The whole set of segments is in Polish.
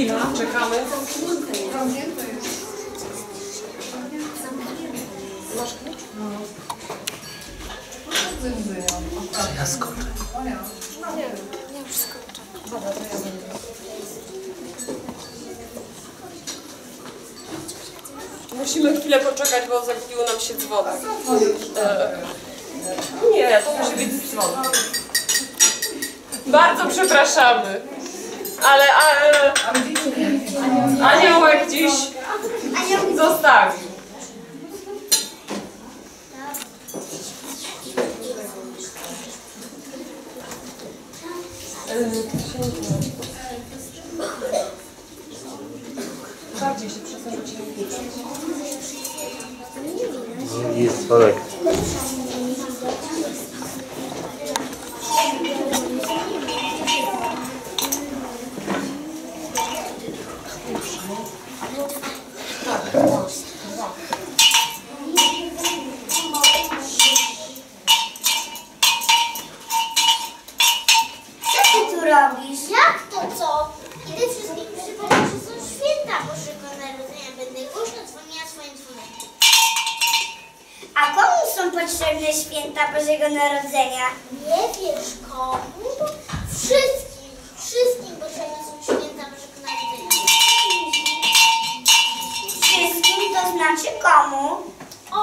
Chwila, czekamy. Masz klucz? Ja skoczę. Musimy chwilę poczekać, bo zamknił nam się dzwonek. E, nie, to musi być dzwonek. Bardzo przepraszamy. Ale e, aniołek dziś zostawił. Bardziej się przesunąć. Jest Olek. Co ty tu robisz? Jak to co? Kiedy wszystkim przypomnę, że są święta Bożego Narodzenia, będę głośno dzwoniła swoim dzwonkiem. A komu są potrzebne święta Bożego Narodzenia? Nie wiesz komu? Wszystkim, wszystkim potrzebne są święta Bożego Narodzenia. Wszystkim to znaczy komu? O,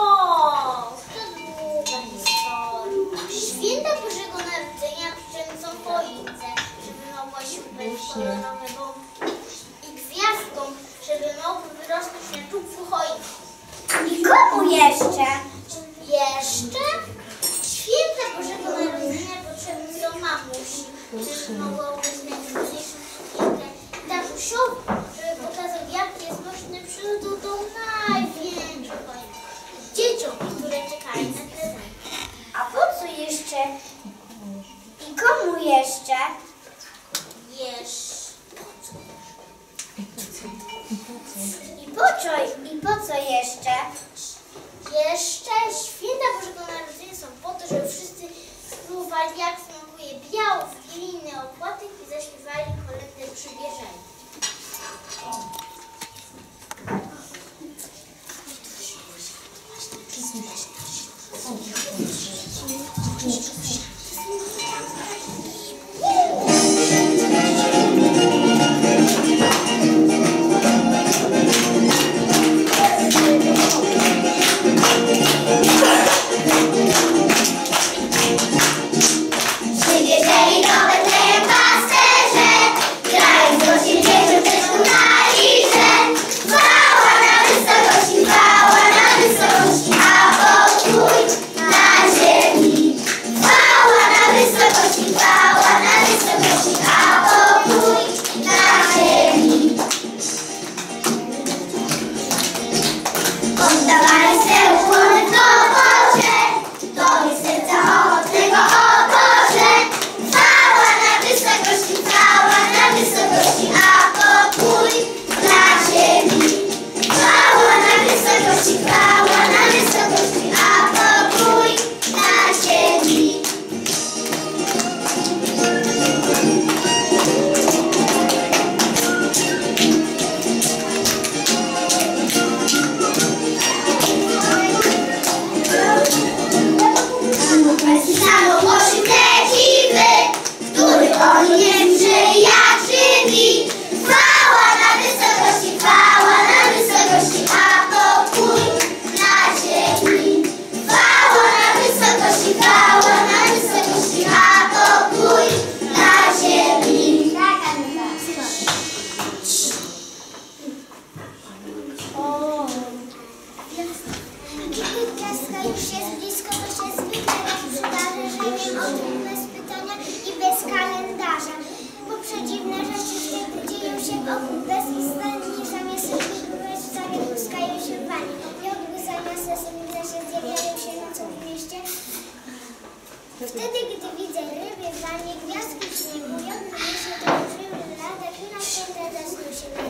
to długa historia. Święta Bożego Narodzenia przyczęcą choince, żeby mogła się ubrać w kolorowe bombki i gwiazdką, żeby mogły wyrosnąć na czubku choinki. Komu jeszcze? Jeszcze? Święta Bożego Narodzenia potrzebne są mamusi, żeby mogła uwzględnić dzisiejszą sukienkę Darzusiowi, są w wanie. Jodły zamiast sesymile się zjawiają się nocą w mieście. Wtedy, gdy widzę ryby, wanie, gwiazdki w śniegu, jodły myślę, to już że lada chwila święta zasnuł się na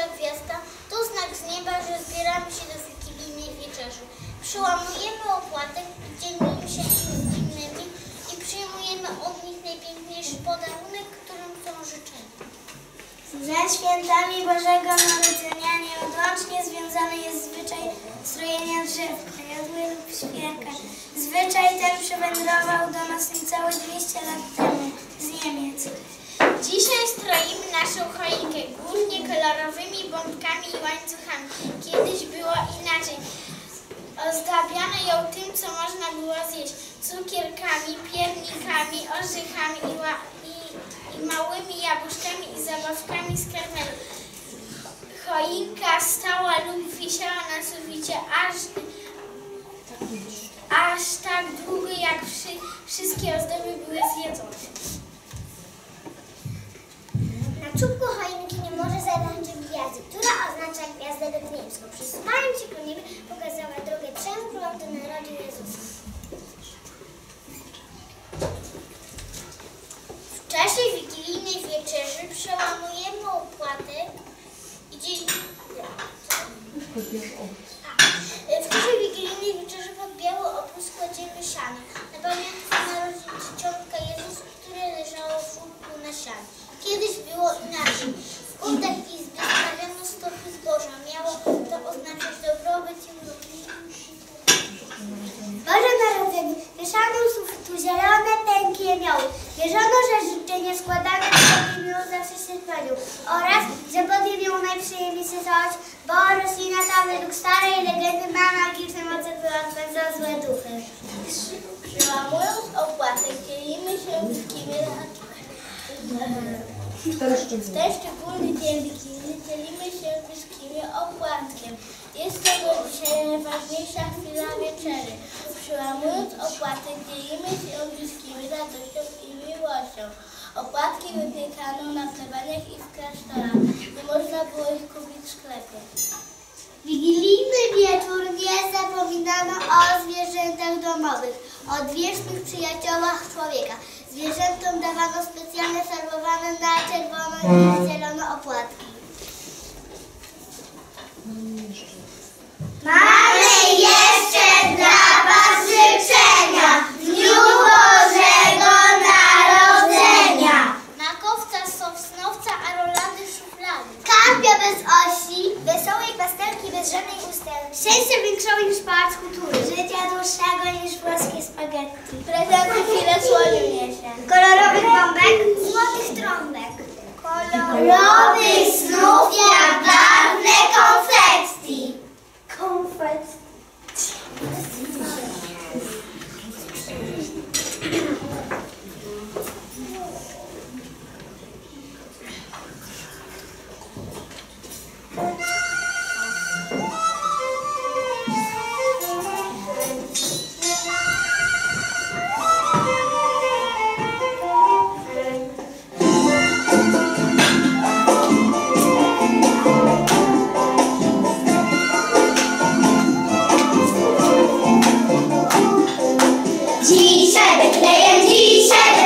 pierwsza gwiazda, to znak z nieba, że zbieramy się do wigilijnej wieczerzy. Przełamujemy opłatek, dzielimy się z innymi i przyjmujemy od nich najpiękniejszy podarunek, którym są życzenia. Ze świętami Bożego Narodzenia nieodłącznie związany jest zwyczaj strojenia drzewka, jodły lub świerka. Zwyczaj ten przywędrował do nas niecałe 200 lat temu z Niemiec. Dzisiaj stroimy naszą choinkę głównie kolorowymi bombkami i łańcuchami. Kiedyś było inaczej. Ozdabiano ją tym, co można było zjeść. Cukierkami, piernikami, orzechami i, i, i małymi jabłuszkami i zabawkami z karmelu. Choinka stała lub wisiała na suficie aż, aż tak długo, jak wszy, wszystkie ozdoby były zjedzone. Czubku choinki nie może zatańczyć gwiazdy, która oznacza gwiazdę betleemską. Przesuwając się po złe duchy. Przełamując opłatek, dzielimy się wszystkimi na w ten szczególny dzień dzielimy się wszystkimi opłatkiem. Jest to dzisiaj najważniejsza chwila wieczery. Przełamując opłatek, dzielimy się wszystkimi radością i miłością. Opłatki wypiekano na plebaniach i w klasztorach. Nie można było ich kupić w sklepie. Wigilijny wieczór nie zapominano o zwierzętach domowych, o odwiecznych przyjaciołach człowieka. Zwierzętom dawano specjalne farbowane na czerwono i zielono opłatki. Niesie. Kolorowych bombek. Złotych trąbek. Kolorowych snów. dzisiaj Betlejem, dzisiaj